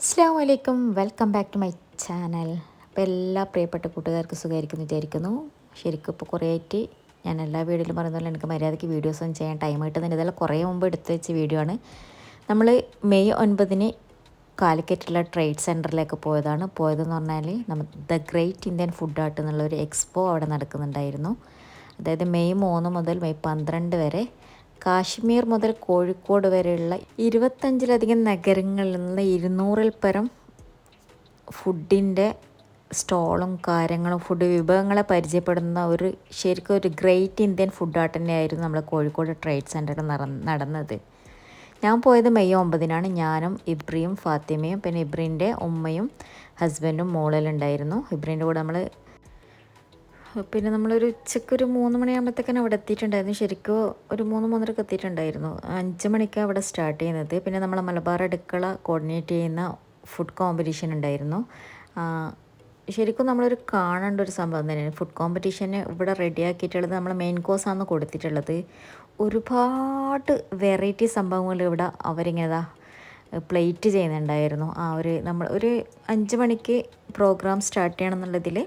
അസ്സാം വലൈക്കും welcome back to my channel അപ്പോൾ എല്ലാ പ്രിയപ്പെട്ട കൂട്ടുകാർക്ക് സുഖമായിരിക്കുന്നു വിചാരിക്കുന്നു. ശരിക്കും ഇപ്പോൾ കുറേ ആയിട്ട് ഞാൻ എല്ലാ വീഡിയോയിലും പറയുന്ന പോലെ എനിക്ക് മര്യാദയ്ക്ക് വീഡിയോസ് ഒന്നും ചെയ്യാൻ ടൈം കിട്ടുന്നില്ല. ഇതെല്ലാം കുറേ മുമ്പ് എടുത്തു വെച്ച വീഡിയോ ആണ്. നമ്മൾ മെയ് ഒൻപതിന് കാലിക്കറ്റുള്ള ട്രേഡ് സെന്ററിലേക്ക് പോയതാണ്. പോയതെന്ന് പറഞ്ഞാൽ നമ്മൾ the great Indian food art എന്നുള്ളൊരു എക്സ്പോ അവിടെ നടക്കുന്നുണ്ടായിരുന്നു. അതായത് മെയ് മൂന്ന് മുതൽ മെയ് പന്ത്രണ്ട് വരെ കാശ്മീർ മുതൽ കോഴിക്കോട് വരെയുള്ള ഇരുപത്തഞ്ചിലധികം നഗരങ്ങളിൽ നിന്ന് ഇരുന്നൂറിൽ പരം ഫുഡിന്റെ സ്റ്റോളും കാര്യങ്ങളും ഫുഡ് വിഭവങ്ങളെ പരിചയപ്പെടുന്ന ഒരു ശരിക്കും ഒരു ഗ്രേറ്റ് ഇന്ത്യൻ ഫുഡ് ആർട്ട് തന്നെയായിരുന്നു നമ്മൾ കോഴിക്കോട് ട്രേഡ് സെന്ററിൽ നടന്നത്. ഞാൻ പോയത് മെയ് ഒമ്പതിനാണ്. ഞാനും ഇബ്രിയും ഫാത്തിമയും പിന്നെ ഇബ്രീന്റെ ഉമ്മയും ഹസ്ബൻഡും മോളിലുണ്ടായിരുന്നു ഇബ്രീന്റെ കൂടെ നമ്മൾ പിന്നെ നമ്മളൊരു ഉച്ചയ്ക്ക് ഒരു മൂന്ന് മണിയാകുമ്പോഴത്തേക്കാണ് അവിടെ എത്തിയിട്ടുണ്ടായിരുന്നു ശരിക്കും ഒരു മൂന്ന് മൂന്നരക്ക് എത്തിയിട്ടുണ്ടായിരുന്നു. അഞ്ച് മണിക്കാണ് അവിടെ സ്റ്റാർട്ട് ചെയ്യുന്നത്. പിന്നെ നമ്മൾ മലബാർ അടുക്കള കോർഡിനേറ്റ് ചെയ്യുന്ന ഫുഡ് കോമ്പറ്റീഷൻ ഉണ്ടായിരുന്നു. ശരിക്കും നമ്മളൊരു കാണേണ്ട ഒരു സംഭവം തന്നെയാണ്. ഫുഡ് കോമ്പറ്റീഷന് ഇവിടെ റെഡിയാക്കിയിട്ടുള്ളത് നമ്മൾ മെയിൻ കോഴ്സാണ് കൊടുത്തിട്ടുള്ളത്. ഒരുപാട് വെറൈറ്റി സംഭവങ്ങൾ ഇവിടെ അവരിങ്ങനെ പ്ലേറ്റ് ചെയ്യുന്നുണ്ടായിരുന്നു. ആ ഒരു നമ്മൾ ഒരു അഞ്ച് മണിക്ക് പ്രോഗ്രാം സ്റ്റാർട്ട് ചെയ്യണം എന്നുള്ളതിൽ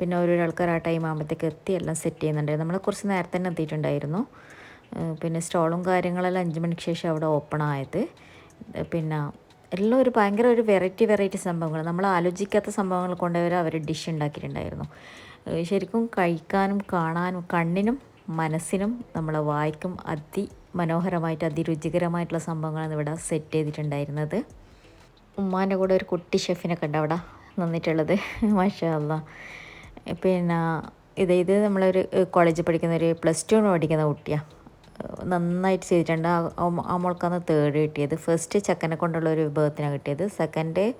പിന്നെ ഓരോരോ ആൾക്കാർ ആ ടൈം ആകുമ്പോഴത്തേക്ക് എത്തി എല്ലാം സെറ്റ് ചെയ്യുന്നുണ്ടായിരുന്നു. നമ്മൾ കുറച്ച് നേരത്തെ തന്നെ എത്തിയിട്ടുണ്ടായിരുന്നു. പിന്നെ സ്റ്റോളും കാര്യങ്ങളെല്ലാം അഞ്ച് മണിക്ക് ശേഷം അവിടെ ഓപ്പൺ ആയത്. പിന്നെ എല്ലാം ഒരു ഭയങ്കര ഒരു വെറൈറ്റി വെറൈറ്റി സംഭവങ്ങൾ നമ്മൾ ആലോചിക്കാത്ത സംഭവങ്ങൾ കൊണ്ടുവരെ അവർ ഡിഷ് ഉണ്ടാക്കിയിട്ടുണ്ടായിരുന്നു. ശരിക്കും കഴിക്കാനും കാണാനും കണ്ണിനും മനസ്സിനും നമ്മളെ വായിക്കും അതി മനോഹരമായിട്ട് അതിരുചികരമായിട്ടുള്ള സംഭവങ്ങളാണ് ഇവിടെ സെറ്റ് ചെയ്തിട്ടുണ്ടായിരുന്നത്. ഉമ്മാന്റെ കൂടെ ഒരു കുട്ടി ഷെഫിനെ കണ്ട അവിടെ നിന്നിട്ടുള്ളത്. മാഷാ പിന്നെ ഇത് ഇത് നമ്മളൊരു കോളേജിൽ പഠിക്കുന്ന ഒരു പ്ലസ് ടു പഠിക്കുന്ന കുട്ടിയാണ് നന്നായിട്ട് ചെയ്തിട്ടുണ്ട്. ആ- മോൾക്കാണ് തേർഡ് കിട്ടിയത്. ഫസ്റ്റ് ചെക്കനെ കൊണ്ടുള്ള ഒരു വിഭവത്തിനാണ് കിട്ടിയത്. സെക്കൻഡ്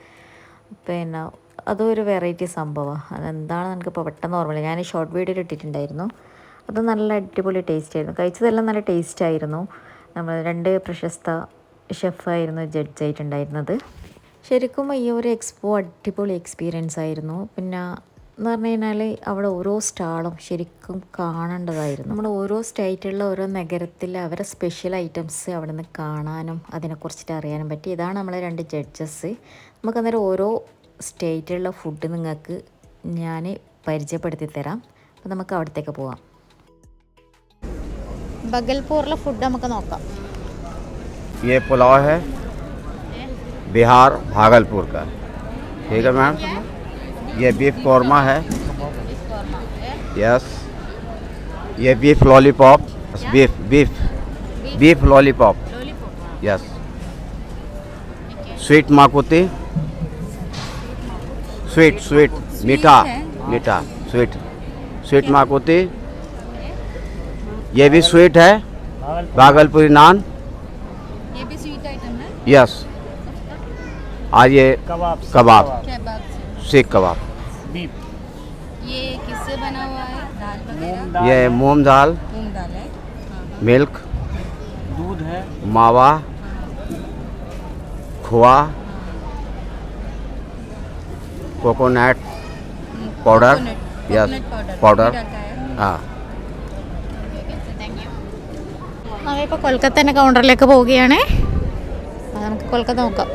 പിന്നെ അതും ഒരു വെറൈറ്റി സംഭവമാണ് അതെന്താണെന്ന് എനിക്കിപ്പോൾ പെട്ടെന്ന് ഓർമ്മയില്ല ഞാൻ ഷോർട്ട് വീഡിയോ ഇട്ടിട്ടുണ്ടായിരുന്നു. അത് നല്ല അടിപൊളി ടേസ്റ്റ് ആയിരുന്നു. കഴിച്ചതെല്ലാം നല്ല ടേസ്റ്റ് ആയിരുന്നു. നമ്മൾ രണ്ട് പ്രശസ്ത ഷെഫായിരുന്നു ജഡ്ജ് ആയിട്ടുണ്ടായിരുന്നത്. ശരിക്കും ഈ ഒരു എക്സ്പോ അടിപൊളി എക്സ്പീരിയൻസ് ആയിരുന്നു. പിന്നെ എന്ന് പറഞ്ഞു കഴിഞ്ഞാൽ അവിടെ ഓരോ സ്റ്റാളും ശരിക്കും കാണേണ്ടതായിരുന്നു നമ്മൾ ഓരോ സ്റ്റേറ്റിലുള്ള ഓരോ നഗരത്തിൽ അവരെ സ്പെഷ്യൽ ഐറ്റംസ് അവിടെ നിന്ന് കാണാനും അതിനെക്കുറിച്ചിട്ട് അറിയാനും പറ്റി ഇതാണ് നമ്മളെ രണ്ട് ജഡ്ജസ് നമുക്ക് അന്നേരം ഓരോ സ്റ്റേറ്റിലുള്ള ഫുഡ് നിങ്ങൾക്ക് ഞാൻ പരിചയപ്പെടുത്തി തരാം അപ്പോൾ നമുക്ക് അവിടത്തേക്ക് പോവാം ബഗൽപൂറിലെ ഫുഡ് നമുക്ക് നോക്കാം ये पुलाव है बिहार भागलपुर का ठीक है मैम ये बीफ कौरमा है। यस ये beef lollipop beef beef beef lollipop yes sweet माकुती sweet sweet मीठा मीठा स्वीट स्वीट माकुती ये भी स्वीट है। भागलपुरी। नान। ये भी स्वीट आइटम है? यस और ये कबाब। कबाब कबाब सीख कबाब बीफ ये किससे बना हुआ है दाल वगैरह मूंग दाल ये है, मूंग दाल मूंग दाल है मिल्क दूध है मावा खोआ coconut powder coconut yes coconut powder powder डालता है हाँ थैंक यू നമ്മളിപ്പോൾ കൊൽക്കത്തേൻ്റെ കൗണ്ടറിലേക്ക് പോവുകയാണ് അപ്പോൾ നമുക്ക് കൊൽക്കത്ത നോക്കാം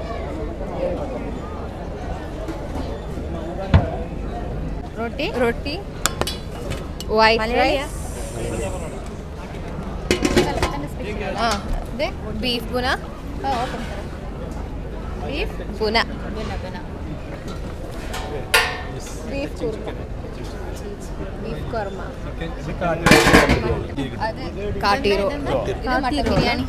റൊട്ടി. റൊട്ടി. വൈറ്റ് റൈസ് ആ ഇത് ബീഫ് പുന. ബീഫ് പുന. ബീഫ് കുർമ കുർമ അത് കാട്ടീറോ ഇത് ബിരിയാണി.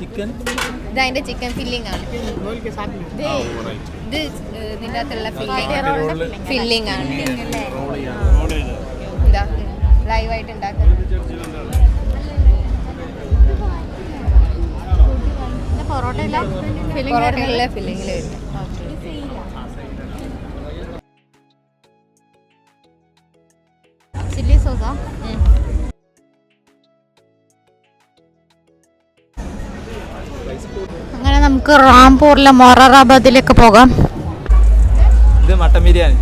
ചിക്കൻ. ഇത് ചിക്കൻ ഫില്ലിംഗ് ആണ്. ഇത് ഇതിന്റെ അകത്തുള്ള ഫില്ലിംഗ്. ഫില്ലിംഗ് ആണ്. എന്താ ലൈവായിട്ട് ഉണ്ടാക്കുന്നത് പൊറോട്ടയിലെ ഫില്ലിംഗിൽ വരുന്നത്. അങ്ങനെ നമുക്ക് റാംപൂറിലെ മൊറാറാബാദിലേക്ക് പോകാം. ഇത് mutton biryani.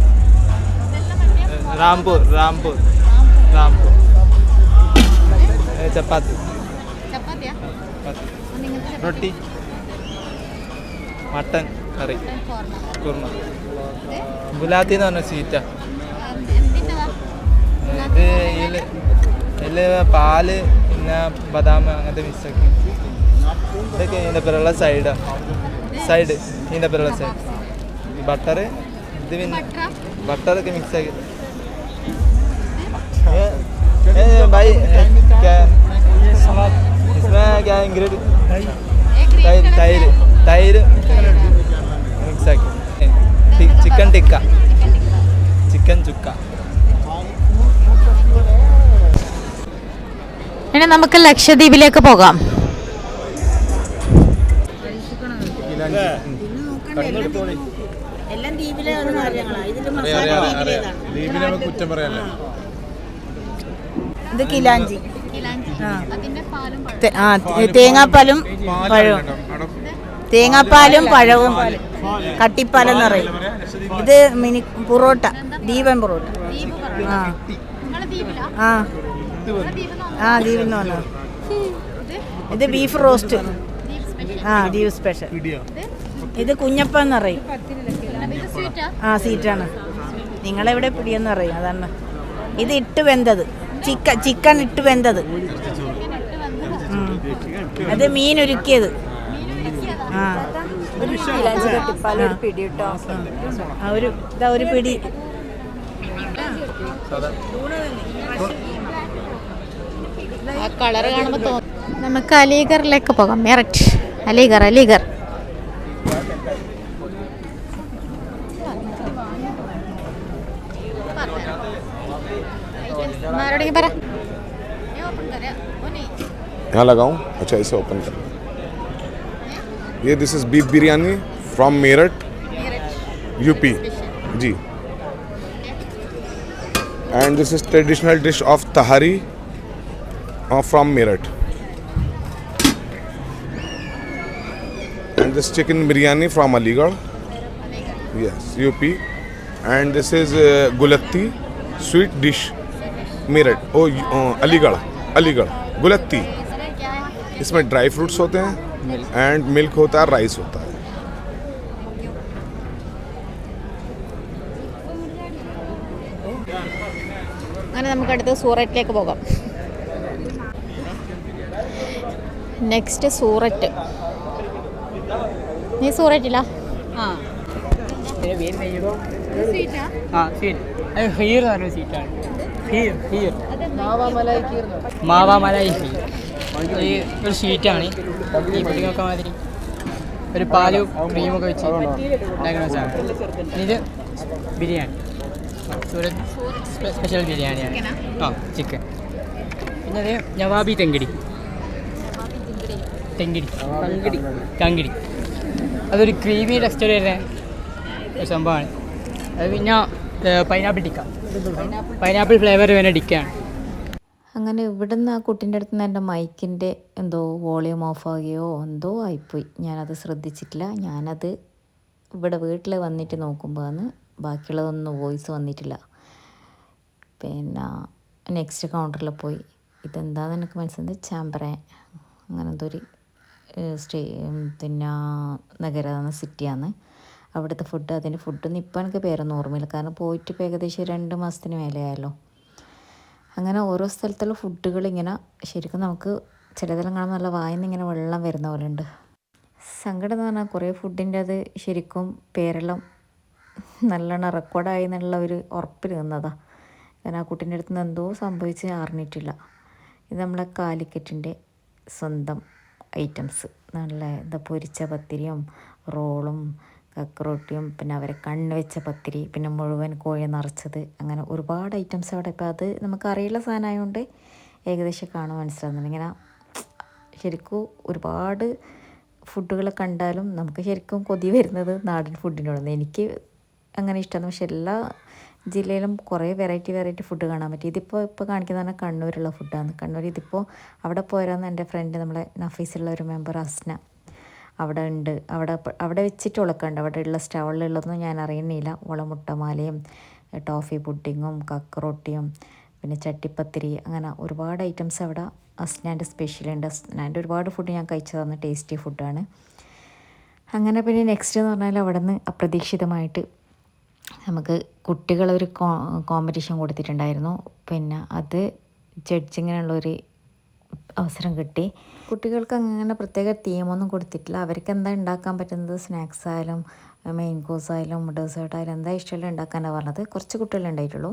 Rampur Rampur Rampur. Chapati. Roti mutton curry korma. Gulathi എന്ന് പറഞ്ഞ സ്വീറ്റാ. ഇത് ഇതിൽ പാൽ പിന്നെ ബദാം അങ്ങനത്തെ മിക്സാക്കി ഇതൊക്കെ ഇതിൻ്റെ പേരുള്ള സൈഡാ സൈഡ് ഇതിൻ്റെ പേരുള്ള സൈഡ് ബട്ടർ ഇത് പിന്നെ ബട്ടറൊക്കെ മിക്സ് ആക്കി ये- ये भाई क्या इसमें क्या इंग्रेडिएंट തൈര് തൈര് തൈര് മിക്സ് ആക്കി ചിക്കൻ ടിക്ക ചിക്കൻ ഇനി നമുക്ക് ലക്ഷദ്വീപിലേക്ക് പോകാം. എല്ലാം ദ്വീപിലെ ഓരോ കാര്യങ്ങളാ ഇതിൽ മസാല ദ്വീപിലേതാണ് കുറ്റം പറയാനല്ല ഇത് കിലാഞ്ചി ആ തേങ്ങാപ്പാലും പഴവും. തേങ്ങാപ്പാലും പഴവും. കട്ടിപ്പാലെന്ന് പറയും. ഇത് മിനി പൊറോട്ട. ദീപൻ പൊറോട്ട. ആ. ആ. ആ ദ്വീപിൽ നിന്ന് ഇത് ബീഫ് റോസ്റ്റ്. ആ ദ്വീപ് സ്പെഷ്യൽ. ഇത് കുഞ്ഞപ്പം എന്ന് പറയും ആ സീറ്റാണ് നിങ്ങളെവിടെ പിടിയെന്ന് പറയും അതാണ്. ഇത് ഇട്ട് വെന്തത്. ചിക്കൻ ചിക്കൻ ഇട്ട് വെന്തത്. അത് മീൻ ഉരുക്കിയത്. ആ. ആ, ഒരു ഇതാ ഒരു പിടി. ആ കളർ കാണുമ്പോൾ തോന്നും നമുക്ക് അലീഗറിലേക്ക് പോകാം മെററ്റ് അലീഗർ അലീഗർ ആരോടെങ്കിലും പറ यहाँ लगाऊं अच्छा इसे ओपन कर ये this is beef biryani from Meerut UP ji and this is traditional dish of tahari From Meerut and this chicken biryani from Aligarh. Yes, UP. And this is uh, gulatti, sweet dish, Meerut. Oh, y- uh, Aligarh Aligarh gulatti इसमें dry fruits होते हैं and milk होता है rice होता है അങ്ങനെ നമുക്ക് അടുത്ത് സൂററ്റിലേക്ക് പോകാം നെക്സ്റ്റ് സൂററ്റ്. നീ സൂററ്റില്ല ആ. സീറ്റ്? അത് ഹീർ എന്ന് പറഞ്ഞ സീറ്റാണ്. ഹീർ ഹീർ. മാവാ മലായി ഹീർ ഈ ഒരു സ്വീറ്റാണ് ഈ പുഡിങ്ങൊക്കെ മാതിരി ഒരു പാലും ക്രീമൊക്കെ വെച്ച് ഉണ്ടാക്കുന്ന സാധനം. ഇത് ബിരിയാണി. സൂരത്ത് സ്പെ- സ്പെഷ്യൽ ബിരിയാണിയാണ്. ആ ചിക്കൻ. പിന്നെ അത് നവാബി തെങ്കിടി. തെങ്കിടി കങ്കിടി കങ്കിടി അതൊരു ക്രീമി ടെക്സ്റ്റർ വരുന്ന സംഭവമാണ്. അത് പിന്നെ പൈനാപ്പിൾ ടിക്ക പൈനാപ്പിൾ ഫ്ലേവർ വരുന്ന ടിക്കയാണ് അങ്ങനെ ഇവിടുന്ന് ആ കുട്ടീന്റെ അടുത്ത് നിന്ന് എന്റെ മൈക്കിന്റെ എന്തോ വോളിയം ഓഫ് ആകുകയോ എന്തോ ആയിപ്പോയി. ഞാനത് ശ്രദ്ധിച്ചിട്ടില്ല. ഞാനത് ഇവിടെ വീട്ടിൽ വന്നിട്ട് നോക്കുമ്പോഴാണ് ബാക്കിയുള്ളതൊന്നും വോയിസ് വന്നിട്ടില്ല. പിന്നെ നെക്സ്റ്റ് കൗണ്ടറിൽ പോയി. ഇതെന്താണെന്ന് എനിക്ക് മനസ്സിലായത് ചാമ്പറ. അങ്ങനെ എന്തോ ഒരു ഏഹ്, സ്റ്റേ പിന്നെ നഗരമാണ് സിറ്റിയാണ്. അവിടുത്തെ ഫുഡ് അതിന്റെ ഫുഡൊന്നും ഇപ്പം എനിക്ക് പേരൊന്നും ഓർമ്മയില്ല. കാരണം പോയിട്ട് ഇപ്പോൾ ഏകദേശം രണ്ട് മാസത്തിന് മേലെയായല്ലോ. അങ്ങനെ ഓരോ സ്ഥലത്തുള്ള ഫുഡുകൾ ഇങ്ങനെ ശരിക്കും നമുക്ക് ചിലതെല്ലാം കാണുമ്പോൾ നല്ല വായിന്ന് ഇങ്ങനെ വെള്ളം വരുന്ന പോലെ ഉണ്ട് സങ്കടം എന്ന് പറഞ്ഞാൽ കുറേ ഫുഡിന്റെ അത് ശരിക്കും പേരെല്ലാം നല്ലോണം റെക്കോർഡായി എന്നുള്ള ഒരു ഉറപ്പിൽ നിന്നതാണ് കാരണം ആ കുട്ടീന്റെ അടുത്ത് നിന്ന് എന്തോ സംഭവിച്ച് അറിഞ്ഞിട്ടില്ല. ഇത് നമ്മളെ കാലിക്കറ്റിന്റെ സ്വന്തം ഐറ്റംസ്. നല്ല എന്താ പൊരിച്ച പത്തിരിയും റോളും കക്കറോട്ടിയും പിന്നെ അവരെ കണ്ണ് വെച്ച പത്തിരി പിന്നെ മുഴുവൻ കോഴി നിറച്ചത്. അങ്ങനെ ഒരുപാട് ഐറ്റംസ് അവിടെ. ഇപ്പോൾ അത് നമുക്കറിയുള്ള സാധനമായതുകൊണ്ട് ഏകദേശം കാണാൻ മനസ്സിലാകുന്നുണ്ട് ഇങ്ങനെ ശരിക്കും ഒരുപാട് ഫുഡുകൾ കണ്ടാലും നമുക്ക് ശരിക്കും കൊതി വരുന്നത് നാടൻ ഫുഡിനോടാണ്. എനിക്ക് അങ്ങനെ ഇഷ്ടമാണ്. പക്ഷെ എല്ലാ ജില്ലയിലും കുറേ വെറൈറ്റി വെറൈറ്റി ഫുഡ് കാണാൻ പറ്റി. ഇതിപ്പോൾ ഇപ്പോൾ കാണിക്കുന്ന പറഞ്ഞാൽ കണ്ണൂരുള്ള ഫുഡാണ് കണ്ണൂർ ഇതിപ്പോൾ അവിടെ പോരാന്ന് എന്റെ ഫ്രണ്ട് നമ്മളെ നഫീസുള്ള ഒരു മെമ്പർ അസ്ന. അവിടെ ഉണ്ട്. അവിടെ അവിടെ വെച്ചിട്ട് ഉളക്കുണ്ട്. അവിടെ ഉള്ള സ്റ്റവളിലുള്ളതൊന്നും ഞാൻ അറിയുന്നില്ല. ഉളമുട്ടമാലയും ടോഫി പുഡിങ്ങും കക്കറൊട്ടിയും പിന്നെ ചട്ടിപ്പത്തിരി അങ്ങനെ ഒരുപാട് ഐറ്റംസ് അവിടെ അസ്നാന്റെ സ്പെഷ്യലുണ്ട് അസ്നാന്റെ ഒരുപാട് ഫുഡ് ഞാൻ കഴിച്ചതാണ് ടേസ്റ്റി ഫുഡാണ് അങ്ങനെ പിന്നെ നെക്സ്റ്റ് എന്ന് പറഞ്ഞാൽ അവിടെ നിന്ന് അപ്രതീക്ഷിതമായിട്ട് നമുക്ക് കുട്ടികളൊരു കോ കോമ്പറ്റീഷൻ കൊടുത്തിട്ടുണ്ടായിരുന്നു. പിന്നെ അത് ജഡ്ജിങ്ങിനുള്ളൊരു അവസരം കിട്ടി. കുട്ടികൾക്ക് അങ്ങനെ പ്രത്യേക തീമൊന്നും കൊടുത്തിട്ടില്ല. അവർക്ക് എന്താ ഉണ്ടാക്കാൻ പറ്റുന്നത്? സ്നാക്സ് ആയാലും മെയിൻ കോഴ്സ് ആയാലും ഡെസേർട്ട് ആയാലും എന്താ ഇഷ്ടമുള്ള ഉണ്ടാക്കാനാണ് പറഞ്ഞത്. കുറച്ച് കുട്ടികളെ ഉണ്ടായിട്ടുള്ളൂ.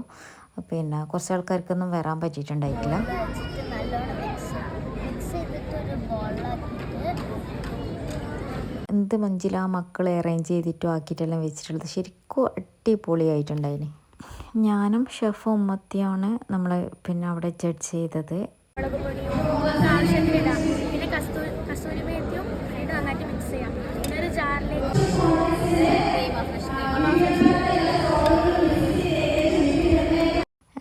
പിന്നെ കുറച്ച് ആൾക്കാർക്കൊന്നും വരാൻ പറ്റിയിട്ടുണ്ടായിട്ടില്ല വെച്ചിട്ട് നല്ലോണം മിക്സ് മിക്സ് ചെയ്തിട്ട് ഒരു ബോളിലാക്കിയിട്ട് എന്ത് മഞ്ചില ആ മക്കൾ അറേഞ്ച് ചെയ്തിട്ടും ആക്കിയിട്ടെല്ലാം വെച്ചിട്ടുള്ളത്? ശരിക്കും അടിപൊളിയായിട്ടുണ്ടായിന്. ഞാനും ഷെഫ് ഉമ്മത്തിയാണ് നമ്മൾ പിന്നെ അവിടെ ജഡ്ജ് ചെയ്തത്. പിന്നെ കസ്തൂരി കസ്തൂരി മേത്തിയും ഇത് നന്നായിട്ട് മിക്സ് ചെയ്യാം. പിന്നെ ഒരു ജാറിലേക്ക്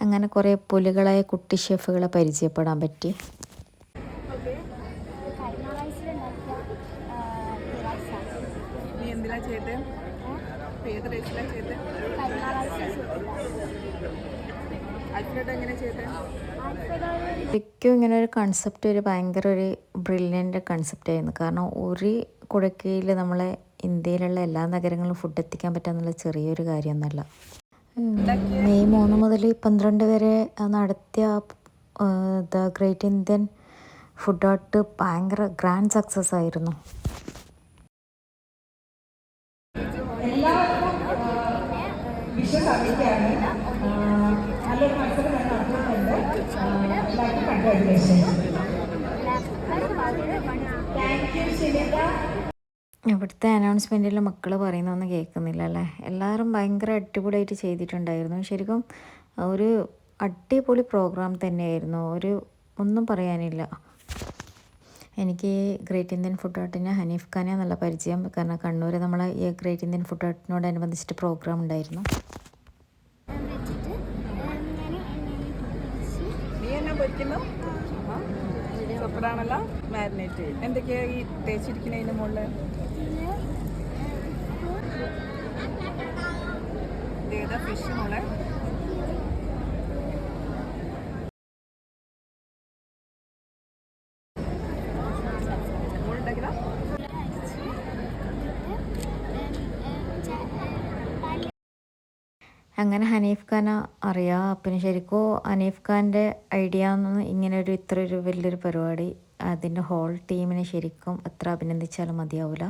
അങ്ങനെ കുറേ പുലികളായ കുട്ടി ഷെഫുകളെ പരിചയപ്പെടാൻ പറ്റി. എന്തിനാ ചെയ്തത് ഏത് കൈമ റൈസ് അൽഫ്രഡ് എങ്ങനെ ചെയ്തത് ശരിക്കും ഇങ്ങനെ ഒരു കൺസെപ്റ്റ് ഒരു ഭയങ്കര ഒരു ബ്രില്യന്റ് കൺസെപ്റ്റ് ആയിരുന്നു. കാരണം ഒരു കുടക്കയിൽ നമ്മളെ ഇന്ത്യയിലുള്ള എല്ലാ നഗരങ്ങളിലും ഫുഡ് എത്തിക്കാൻ പറ്റുക ചെറിയൊരു കാര്യമൊന്നുമല്ല. മെയ് മൂന്ന് മുതൽ പന്ത്രണ്ട് വരെ നടത്തിയ the great Indian food art ഭയങ്കര ഗ്രാൻഡ് സക്സസ് ആയിരുന്നു. ഇവിടുത്തെ അനൗൺസ്മെന്റിൽ മക്കൾ പറയുന്നൊന്നും കേൾക്കുന്നില്ല അല്ലേ എല്ലാവരും ഭയങ്കര അടിപൊളിയായിട്ട് ചെയ്തിട്ടുണ്ടായിരുന്നു. ശരിക്കും ഒരു അടിപൊളി പ്രോഗ്രാം തന്നെയായിരുന്നു. ഒരു ഒന്നും പറയാനില്ല. എനിക്ക് ഗ്രേറ്റ് ഇന്ത്യൻ ഫുഡ് ആർട്ടിന് ഹനീഫ് ഖാനെ നല്ല പരിചയം കാരണം കണ്ണൂർ നമ്മളെ ഈ ഗ്രേറ്റ് ഇന്ത്യൻ ഫുഡ് ആർട്ടിനോടനുബന്ധിച്ചിട്ട് പ്രോഗ്രാം ഉണ്ടായിരുന്നു. സൂപ്പറാണല്ലോ മാരിനേറ്റ് ഈ തേച്ചിരിക്കുന്നതിന് മുകളിൽ ഫിഷ് മോളെ? അങ്ങനെ ഹനീഫ് ഖാനെ അറിയാം. പിന്നെ ശരിക്കും ഹനീഫ് ഖാന്റെ ഐഡിയ എന്ന് ഇങ്ങനെ ഒരു ഇത്ര ഒരു വലിയൊരു പരിപാടി അതിന്റെ ഹോൾ ടീമിനെ ശരിക്കും എത്ര അഭിനന്ദിച്ചാലും മതിയാവില്ല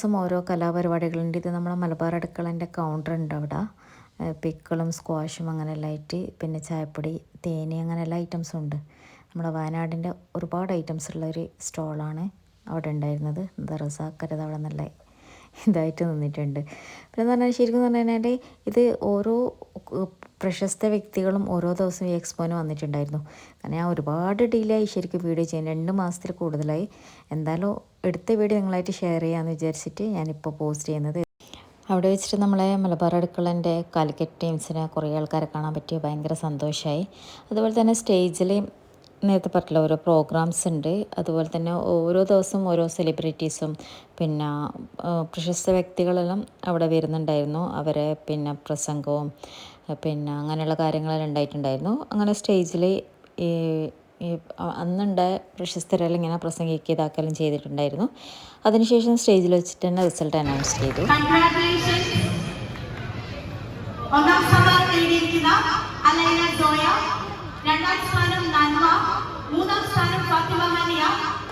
ദിവസം ഓരോ കലാപരിപാടികളുണ്ട്. ഇത് നമ്മളെ മലബാർ അടുക്കളന്റെ കൗണ്ടർ ഉണ്ട് അവിടെ. പിക്കിളും സ്ക്വാഷും അങ്ങനെ എല്ലാം ആയിട്ട് പിന്നെ ചായപ്പൊടി തേനി അങ്ങനെ എല്ലാ ഐറ്റംസും ഉണ്ട്. നമ്മുടെ വയനാടിന്റെ ഒരുപാട് ഐറ്റംസ് ഉള്ള ഒരു സ്റ്റോളാണ് അവിടെ ഉണ്ടായിരുന്നത്. ദറസാക്കരുത് റസാക്കരത് അവിടെ നല്ല ഇതായിട്ട് നിന്നിട്ടുണ്ട്. പിന്നെ പറഞ്ഞാൽ ശരിക്കും പറഞ്ഞു കഴിഞ്ഞാൽ ഇത് ഓരോ പ്രശസ്ത വ്യക്തികളും ഓരോ ദിവസവും ഈ എക്സ്പോന് വന്നിട്ടുണ്ടായിരുന്നു. കാരണം ഞാൻ ഒരുപാട് ഡീലായി ശരിക്കും വീഡിയോ ചെയ്യാൻ. രണ്ട് മാസത്തിൽ കൂടുതലായി. എന്തായാലും എടുത്ത വീഡിയോ നിങ്ങളായിട്ട് ഷെയർ ചെയ്യാമെന്ന് വിചാരിച്ചിട്ട് ഞാനിപ്പോൾ പോസ്റ്റ് ചെയ്യുന്നത്. അവിടെ വെച്ചിട്ട് നമ്മളെ മലബാർ അടുക്കളന്റെ കാലിക്കറ്റ് ടീംസിനെ കുറേ ആൾക്കാരെ കാണാൻ പറ്റിയ ഭയങ്കര സന്തോഷമായി അതുപോലെ തന്നെ സ്റ്റേജിൽ നേരത്തെ പറഞ്ഞില്ല ഓരോ പ്രോഗ്രാംസ് ഉണ്ട്. അതുപോലെ തന്നെ ഓരോ ദിവസം ഓരോ സെലിബ്രിറ്റീസും പിന്നെ പ്രശസ്ത വ്യക്തികളെല്ലാം അവിടെ വരുന്നുണ്ടായിരുന്നു. അവരെ പിന്നെ പ്രസംഗവും പിന്നെ അങ്ങനെയുള്ള കാര്യങ്ങളെല്ലാം ഉണ്ടായിട്ടുണ്ടായിരുന്നു. അങ്ങനെ സ്റ്റേജിൽ ഈ ഈ അ- അന്നുണ്ടായ പ്രശസ്തരെല്ലാം ഇങ്ങനെ പ്രസംഗിക്കുക ചെയ്തിട്ടുണ്ടായിരുന്നു. അതിനുശേഷം സ്റ്റേജിൽ വെച്ചിട്ട് തന്നെ റിസൾട്ട് അനൗൺസ് ചെയ്തു കൺഗ്രാറ്റുലേഷൻസ് ഒന്നാം സ്ഥാനം നേടിയിരിക്കുന്ന അലൈന ജോയ രണ്ടാം സ്ഥാനം നന്മ മൂന്നാം സ്ഥാനം Fathima Haniya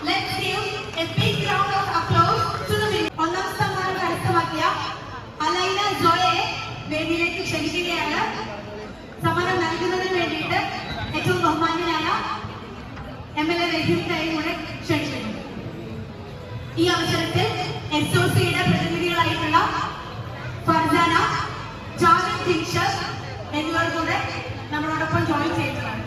let's give a big round of applause to the winner ഒന്നാം സ്ഥാനം കരസ്ഥമാക്കിയ അലൈന ജോയയെ വേദിയിലേക്ക് ക്ഷണിക്കുകയാണ്. സമ്മാനം നൽകുന്നതിന് വേണ്ടിയിട്ട് ഏറ്റവും ബഹുമാന്യനായ എം എൽ എ രഹീം കൂടെ ക്ഷണിക്കുന്നു. ഈ അവസരത്തിൽ എസ് ഒ സിയുടെ പ്രതിനിധികളായിട്ടുള്ള ഫർജാന ജാവിൻ ടീച്ചർ എന്നിവർ കൂടെ നമ്മളോടൊപ്പം ജോയിൻ ചെയ്യുന്നതാണ്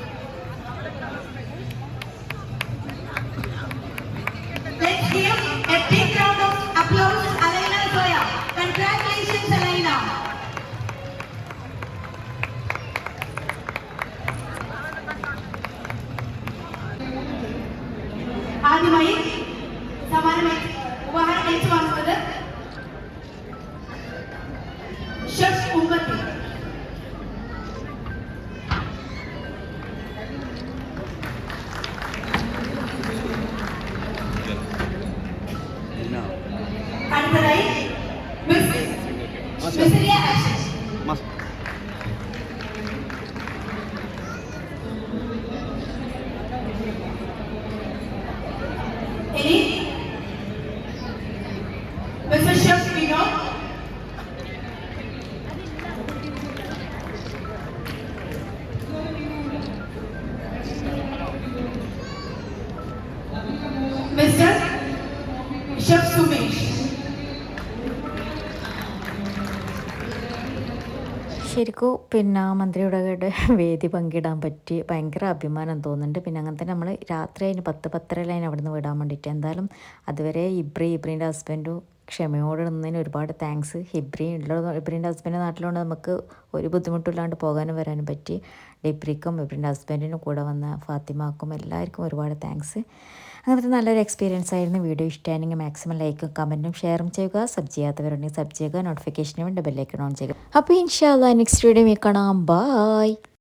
ഇനി ശരിക്കും പിന്നെ മന്ത്രിയുടെ വേദി പങ്കിടാൻ പറ്റി. ഭയങ്കര അഭിമാനം തോന്നുന്നുണ്ട്. പിന്നെ അങ്ങനെ തന്നെ നമ്മൾ രാത്രി അതിന് പത്ത് ലൈൻ അവിടെ നിന്ന് വിടാൻ വേണ്ടിയിട്ട്. എന്തായാലും അതുവരെ ഇബ്രി ഇബ്രീന്റെ ഹസ്ബൻഡും ക്ഷമയോടെ നിന്നതിന് ഒരുപാട് താങ്ക്സ് ഹിബ്രി ഉള്ള ഇബ്രീന്റെ ഹസ്ബൻഡ് നാട്ടിലുണ്ട്. നമുക്ക് ഒരു ബുദ്ധിമുട്ടില്ലാണ്ട് പോകാനും വരാനും പറ്റി. ഡിബ്രിക്കും ഇബ്രീന്റെ ഹസ്ബൻഡിനും കൂടെ വന്ന ഫാത്തിമാക്കും എല്ലാവർക്കും ഒരുപാട് താങ്ക്സ് അങ്ങനത്തെ നല്ലൊരു എക്സ്പീരിയൻസ് ആയിരുന്നു. വീഡിയോ ഇഷ്ടമായിരുന്നെങ്കിൽ മാക്സിമം ലൈക്കും കമന്റും ഷെയറും ചെയ്യുക. സബ് ചെയ്യാത്തവരുണ്ടെങ്കിൽ സബ് ചെയ്യുക. നോട്ടിഫിക്കേഷനും ഡബിൾ ബെല്ലൈക്കൺ ഓൺ ചെയ്യുക. അപ്പോൾ ഇൻഷാല്ല നെക്സ്റ്റ് വീഡിയോ കാണാം. ബായ്